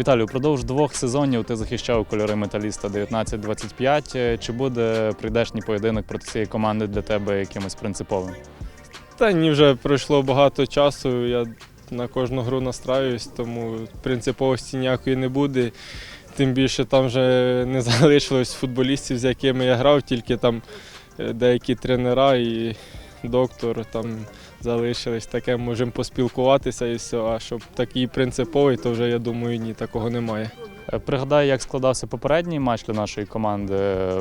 Віталію, впродовж двох сезонів ти захищав кольори металіста 19-25. Е, Чи буде прийдешній поєдинок проти цієї команди для тебе якимось принциповим? Та ні, вже пройшло багато часу. Я на кожну гру настраюсь, тому принциповості ніякої не буде. Тим більше там вже не залишилось футболістів, з якими я грав, тільки там е, деякі тренера і доктор там залишились. Таке можемо поспілкуватися і все. А щоб такий принциповий, то вже я думаю, ні, такого немає. Е, Пригадай, як складався попередній матч для нашої команди.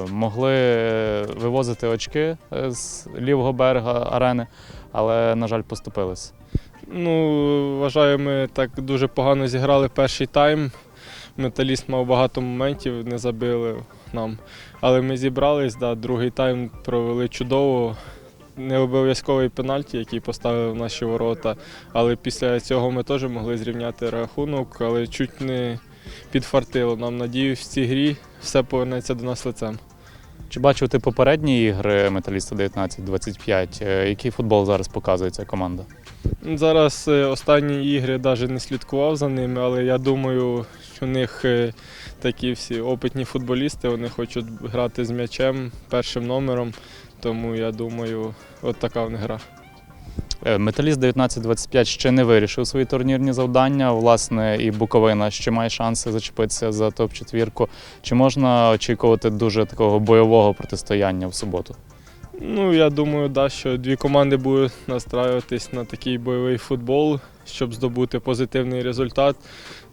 Могли е, вивозити очки е, з лівого берега арени, але, на жаль, поступились. Ну, вважаю, ми так дуже погано зіграли перший тайм. Металіст мав багато моментів, не забили нам. Але ми зібрались, да, другий тайм провели чудово. Не обов'язковий пенальті, який поставили в наші ворота. Але після цього ми теж могли зрівняти рахунок, але чуть не підфартило. Нам надію, в цій грі все повернеться до нас лицем. Чи бачив ти попередні ігри металіста 19-25? Е, Який футбол зараз показує ця команда? Зараз е, останні ігри навіть не слідкував за ними, але я думаю, що у них е, такі всі опитні футболісти, вони хочуть грати з м'ячем першим номером. Тому я думаю, от така в них гра. Е, Металіст 19-25 ще не вирішив свої турнірні завдання. Власне, і Буковина ще має шанси зачепитися за топ-четвірку. Чи можна очікувати дуже такого бойового протистояння в суботу? Ну, я думаю, да, що дві команди будуть настраюватись на такий бойовий футбол, щоб здобути позитивний результат.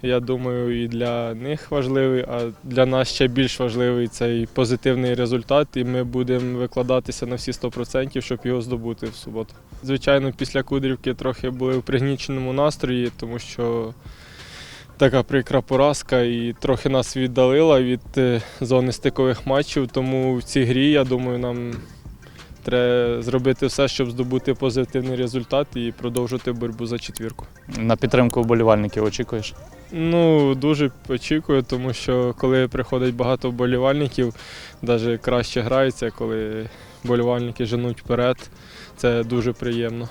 Я думаю, і для них важливий, а для нас ще більш важливий цей позитивний результат, і ми будемо викладатися на всі 100%, щоб його здобути в суботу. Звичайно, після Кудрівки трохи були в пригніченому настрої, тому що така прикра поразка і трохи нас віддалила від е, зони стикових матчів. Тому в цій грі, я думаю, нам Треба зробити все, щоб здобути позитивний результат і продовжити боротьбу за четвірку. На підтримку вболівальників очікуєш? Ну, дуже очікую, тому що коли приходить багато вболівальників, навіть краще грається, коли вболівальники женуть вперед. Це дуже приємно.